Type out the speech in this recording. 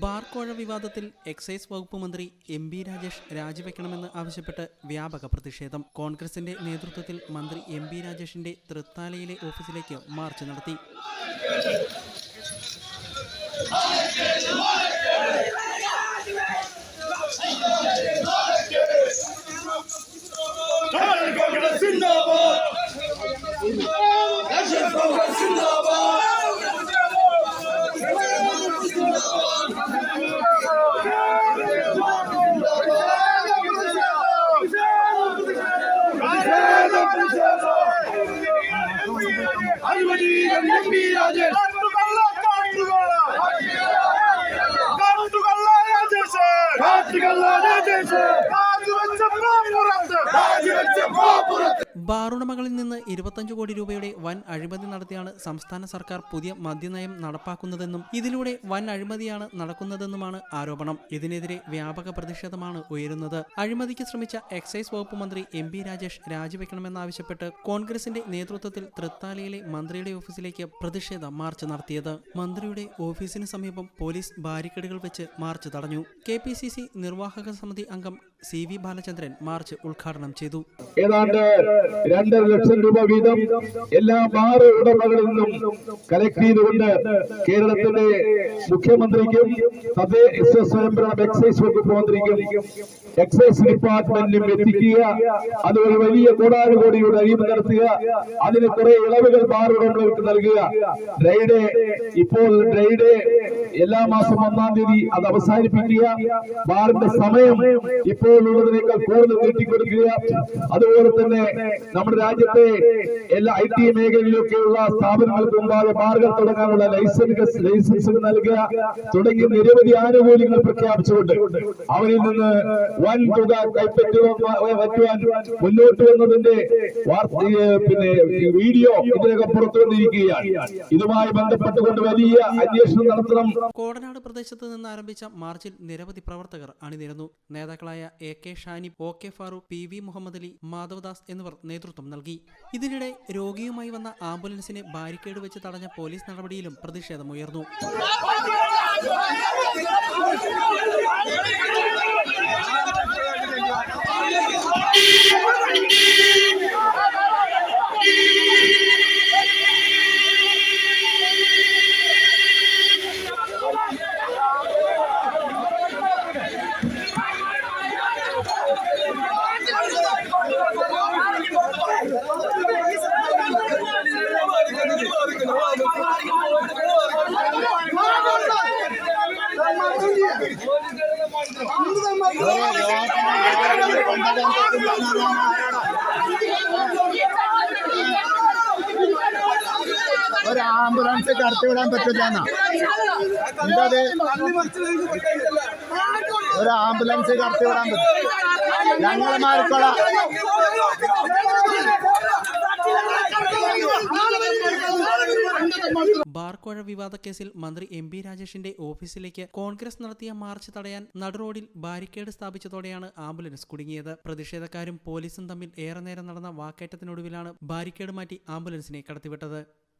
ബാർക്കോഴ വിവാദത്തിൽ എക്സൈസ് വകുപ്പ് മന്ത്രി എം ബി രാജേഷ് രാജിവെക്കണമെന്ന് ആവശ്യപ്പെട്ട് വ്യാപക പ്രതിഷേധം. കോൺഗ്രസിന്റെ നേതൃത്വത്തിൽ മന്ത്രി എം ബി രാജേഷിന്റെ തൃത്താലയിലെ ഓഫീസിലേക്ക് മാർച്ച് നടത്തി. ബാറുടമകളിൽ നിന്ന് ഇരുപത്തഞ്ച് കോടി രൂപയുടെ വൻ അഴിമതി നടത്തിയാണ് സംസ്ഥാന സർക്കാർ പുതിയ മദ്യനയം നടപ്പാക്കുന്നതെന്നും ഇതിലൂടെ വൻ അഴിമതിയാണ് നടക്കുന്നതെന്നുമാണ് ആരോപണം. ഇതിനെതിരെ വ്യാപക പ്രതിഷേധമാണ് ഉയരുന്നത്. അഴിമതിക്ക് ശ്രമിച്ച എക്സൈസ് വകുപ്പ് മന്ത്രി എം പി രാജേഷ് രാജിവെക്കണമെന്നാവശ്യപ്പെട്ട് കോൺഗ്രസിന്റെ നേതൃത്വത്തിൽ തൃത്താലയിലെ മന്ത്രിയുടെ ഓഫീസിലേക്ക് പ്രതിഷേധ മാർച്ച് നടത്തിയത്. മന്ത്രിയുടെ ഓഫീസിന് സമീപം പോലീസ് ബാരിക്കേഡുകൾ വെച്ച് മാർച്ച് തടഞ്ഞു. കെ നിർവാഹക സമിതി അംഗം സി വി ബാലചന്ദ്രൻ മാർച്ച് ഉദ്ഘാടനം ചെയ്തു. ഏതാണ്ട് രണ്ടര ലക്ഷം രൂപ വീതം എല്ലാ ബാർ ഉടമകളിൽ നിന്നും കളക്ട് ചെയ്തുകൊണ്ട് കേരളത്തിന്റെ മുഖ്യമന്ത്രിക്കും തദ്ദേശ സ്വയംഭരണ എക്സൈസ് വകുപ്പ് മന്ത്രിക്കും എക്സൈസ് ഡിപ്പാർട്ട്മെന്റിനും എത്തിക്കുക. അത് ഒരു വലിയ കോടാനുകോടിയുടെ അഴിമതി നടത്തുക. അതിന് കുറെ ഇളവുകൾ ബാർ ഉടമകൾക്ക് നൽകുക. ഡ്രൈഡേ ഇപ്പോൾ ഡ്രൈഡേ എല്ലാ മാസം ഒന്നാം തീയതി അത് അവസാനിപ്പിക്കുക. ബാറിന്റെ സമയം ഇപ്പോൾ ഉള്ളതിനേക്കാൾ കൂടുതൽ നീട്ടിക്കൊടുക്കുക. അതുപോലെ തന്നെ നമ്മുടെ രാജ്യത്തെ എല്ലാ ഐ ടി മേഖലയിലൊക്കെയുള്ള സ്ഥാപനങ്ങൾക്ക് മുമ്പാകെ മാർഗം തുടങ്ങാനുള്ള ലൈസൻസ് ലൈസൻസുകൾ നൽകുക തുടങ്ങിയ നിരവധി ആനുകൂല്യങ്ങൾ പ്രഖ്യാപിച്ചുകൊണ്ട് അവരിൽ നിന്ന് വൻ തുക കൈപ്പറ്റുവാൻ മുന്നോട്ട് വന്നതിന്റെ പിന്നെ വീഡിയോ ഇതിനകം പുറത്തു വന്നിരിക്കുകയാണ് ഇതുമായി ബന്ധപ്പെട്ടുകൊണ്ട് വലിയ അന്വേഷണം നടത്തണം. കോടനാട് പ്രദേശത്ത് നിന്ന് ആരംഭിച്ച മാർച്ചിൽ നിരവധി പ്രവർത്തകർ അണിനിരന്നു. നേതാക്കളായ A K Shani O K Farooq P V Muhammad Ali Madhavadas എന്നിവർ നേതൃത്വം നൽകി. ഇതിനിടെ രോഗിയുമായി വന്ന ആംബുലൻസിനെ ബാരിക്കേഡ് വെച്ച് തടഞ്ഞ പോലീസ് നടപടിയിലും പ്രതിഷേധമുയർന്നു. ആംബുലൻസ് കടത്തിവിടാൻ പറ്റില്ല എന്താ ഒരു ആംബുലൻസ് കടത്തിവിടാൻ പറ്റും ഞങ്ങളെ മാറിക്കോള ബാർക്കോഴ വിവാദ കേസിൽ മന്ത്രി എം പി രാജേഷിന്റെ ഓഫീസിലേക്ക് കോൺഗ്രസ് നടത്തിയ മാർച്ച് തടയാൻ നടുറോഡിൽ ബാരിക്കേഡ് സ്ഥാപിച്ചതോടെയാണ് ആംബുലൻസ് കുടുങ്ങിയത്. പ്രതിഷേധക്കാരും പോലീസും തമ്മിൽ ഏറെ നേരം നടന്ന വാക്കേറ്റത്തിനൊടുവിലാണ് ബാരിക്കേഡ് മാറ്റി ആംബുലൻസിനെ കടത്തിവിട്ടത്.